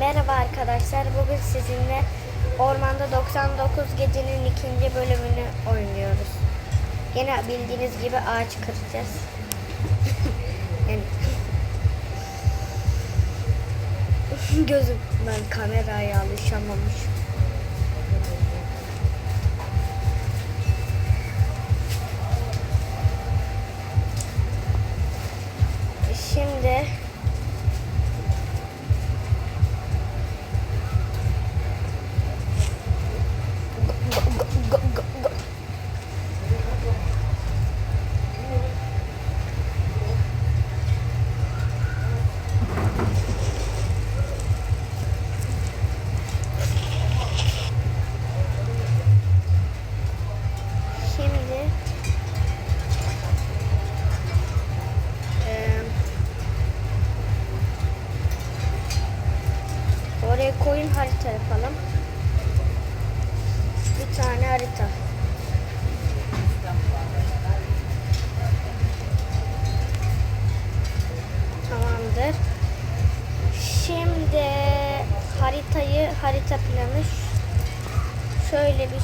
Merhaba arkadaşlar. Bugün sizinle Ormanda 99 Gecenin ikinci bölümünü oynuyoruz. Yine bildiğiniz gibi ağaç kıracağız. yani gözüm ben kameraya alışamamışım.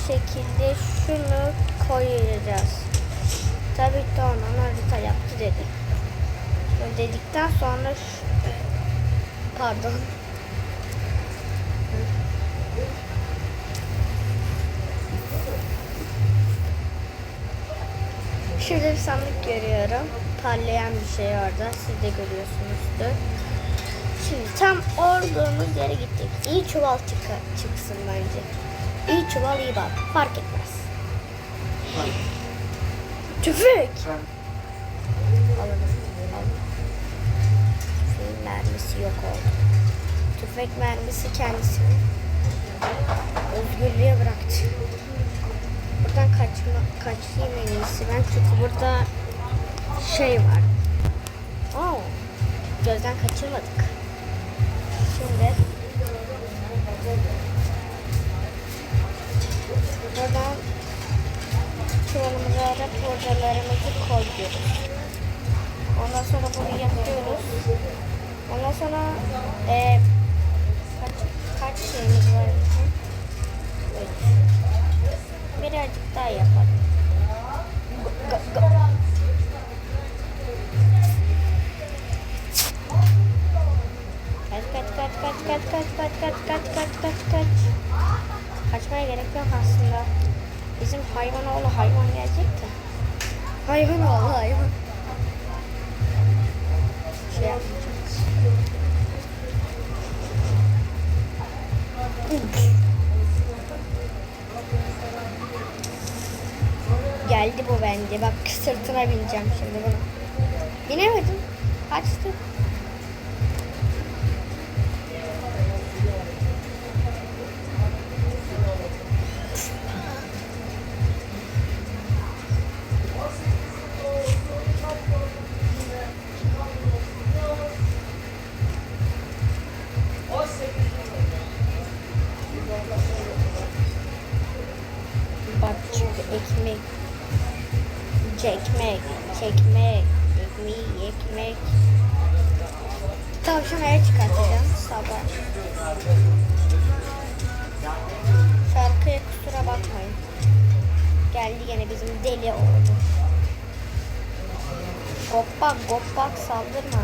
Şekilde şunu koyacağız. Tabii ki onun harita yaptı dedi. Böyle dedikten sonra ş- pardon. Şurada bir sandık görüyorum. Parlayan bir şey orada. Siz de görüyorsunuzdur. Şimdi tam olduğumuz yere gittik. İyi çuval çıka, çıksın bence. İyi çuval iyi bak. Fark etmez. Tüfek. Alalım. Tüfeğin mermisi yok oldu. Tüfek mermisi kendisini özgürlüğe bıraktı. Buradan kaçma, kaçayım en iyisi ben çünkü burada şey var. Oo, gözden kaçırmadık. Şimdi buradan çuvalımıza raporlarımızı koyuyoruz. Ondan sonra bunu yapıyoruz. Ondan sonra e, kaç, kaç şeyimiz var? Üç. Birazcık daha yapalım. Go, go, go. Kaç kaç kaç kaç kaç kaç kaç kaç kaç kaç yok aslında. Bizim hayvan oğlu hayvan gelecek de. Hayvan oğlu hayvan. Şey yapmayacağız. Geldi bu bence. Bak sırtına bineceğim şimdi bunu. Binemedim. Kaçtı. Çekmek, çekmek, ekmeği, ekmek. Tavşanaya çıkartacağım sabah. Şarkıya kusura bakmayın. Geldi yine bizim deli oğlu. Goppak, goppak saldırma.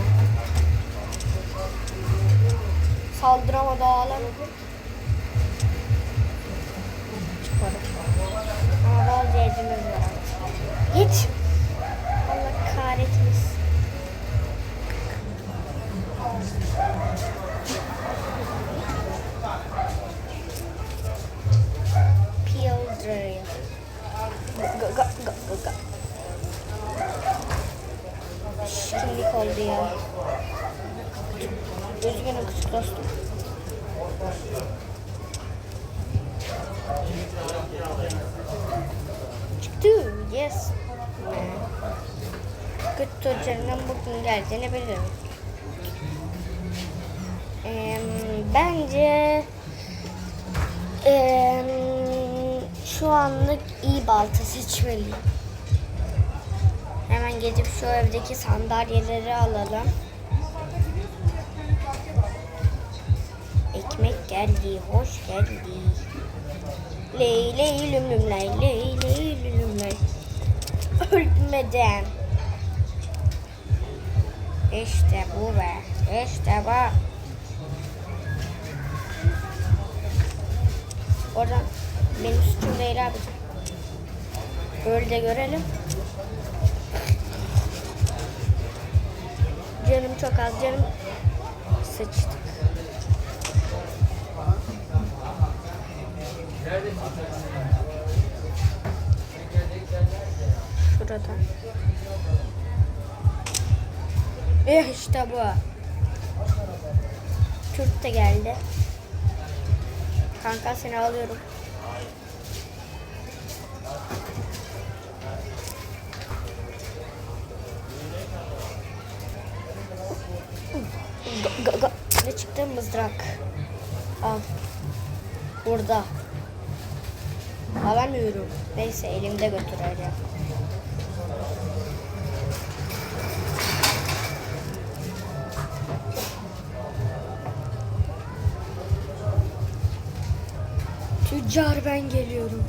Saldıramadı ağlam. Çıkarım. Ama bazı yerimiz var. Hiç. Allah kahretmesin. Pildrail. Go, go, go, go, go. Şimdilik oldu ya. Üzgünüm küçük dostum. Çıktı. Yes. Hocanın bugün geldiğini bilirim. Ee, bence ee, şu anlık iyi balta seçmeliyim. Hemen gidip şu evdeki sandalyeleri alalım. geldi, hoş geldi. Ley ley lüm lüm ley, ley ley lüm lüm ley. Ölmeden. İşte bu be, işte bu. Oradan benim suçum değil abicim. Öyle de görelim. Canım çok az, canım sıçtık. Eh işte bu. Kürt de geldi. Kanka seni alıyorum. Ne çıktı? Mızrak. Al. Burada. Alamıyorum. Neyse elimde götüreceğim. Tüccar ben geliyorum.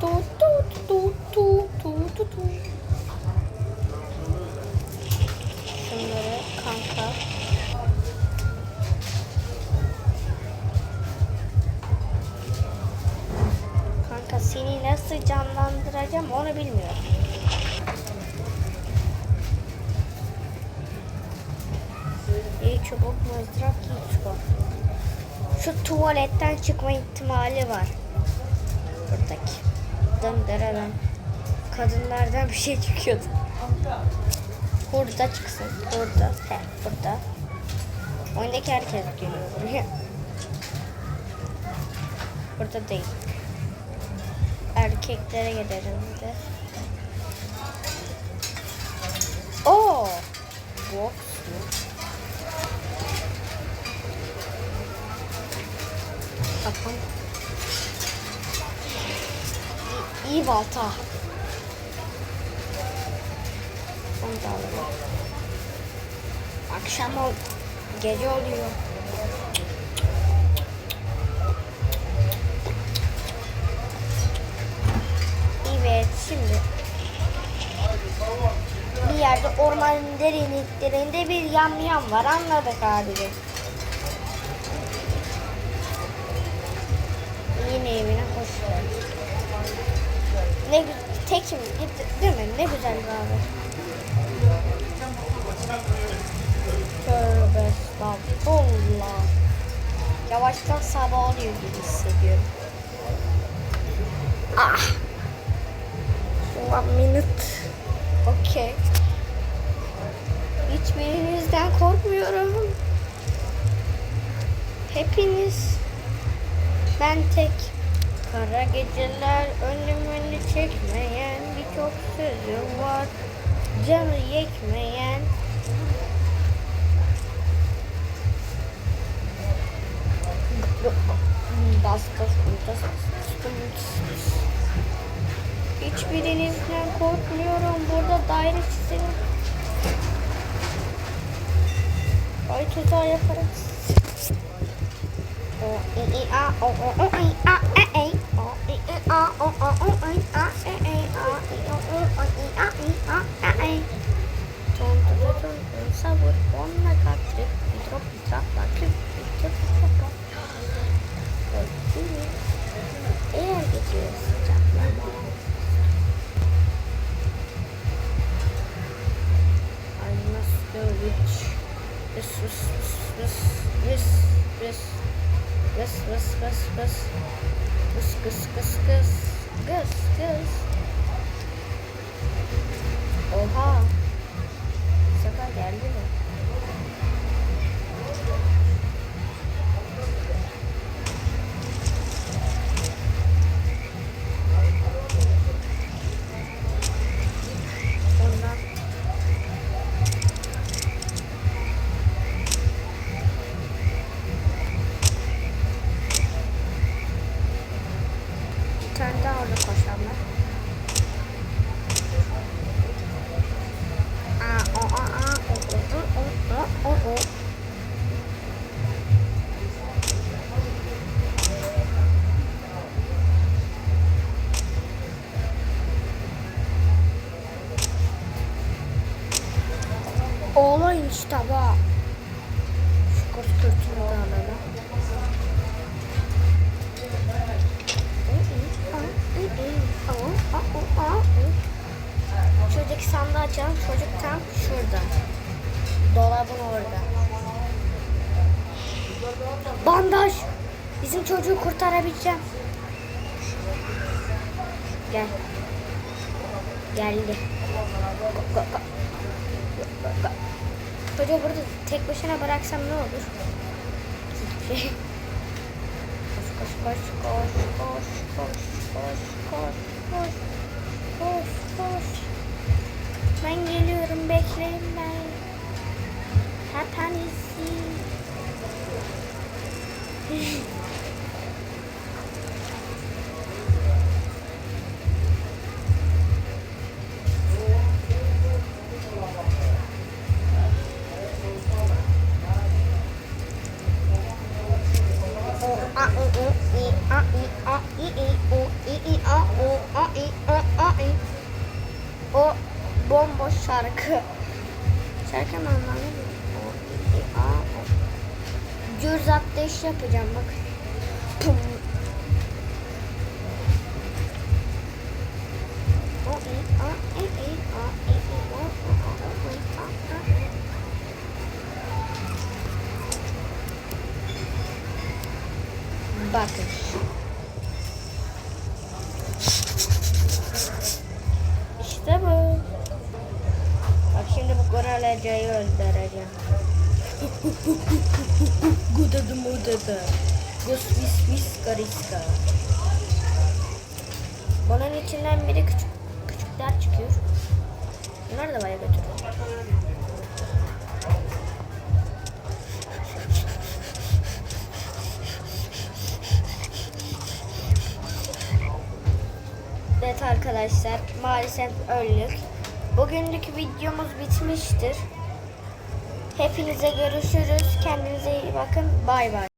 Tu tu tu tu tu tu tu. Şunları kanka. Kanka seni nasıl canlandıracağım onu bilmiyorum. İyi çubuk mızrak iyi çubuk. Şu tuvaletten çıkma ihtimali var. Buradaki. Dındıralım. Kadınlardan bir şey çıkıyordu. Burada çıksın. Burada. He, burada. Oyundaki herkes geliyor buraya. Burada değil. Erkeklere gidelim bir de. Oo! Box Kapan. İyi, balta. Onu da alalım. Akşam ol, gece oluyor. Evet şimdi bir yerde ormanın derinliklerinde bir yamyam var anladık abicim. Yeni evine hoş geldin. Ne tekim gitti değil mi? Ne güzel bir abi. Tövbe estağfurullah. Yavaştan sabah oluyor gibi hissediyorum. Ah. One minute. Okay. Hiçbirinizden korkmuyorum. Hepiniz ben tek Kara geceler önümünü çekmeyen birçok sözüm var Canı yekmeyen Hiçbirinizden korkmuyorum. Burada daire çizelim. Ay tuzağı yaparız. O i i a o o o i a e e Sabor, oh my god, drip, drop, drop, drop, drip. orada koşanlar. Aa, o, a, a, o, o, o, o, o, o. Oğlan işte bak. Şu koskoca dağlara. Şuradaki sandığı açalım. Çocuk tam şurada. Dolabın orada. Bandaj. Bizim çocuğu kurtarabileceğim. Gel. Geldi. Go, go. Çocuğu burada tek başına bıraksam ne olur? Hiçbir. Koş koş koş koş koş koş koş koş koş koş koş. Ben geliyorum bekleyin ben. Hepinizi. O bomboş şarkı. Şarkının anlamı ne? Cürzat deş yapacağım bak. Pum. Bakın. Bak şimdi bu Goralaca'yı öldüreceğim. Gudadı mudadı. Gus vis vis gariska. Bunun içinden biri küçük küçükler çıkıyor. Bunları da bana götürün. Evet arkadaşlar maalesef öldük. Bugünlük videomuz bitmiştir. Hepinize görüşürüz. Kendinize iyi bakın. Bay bay.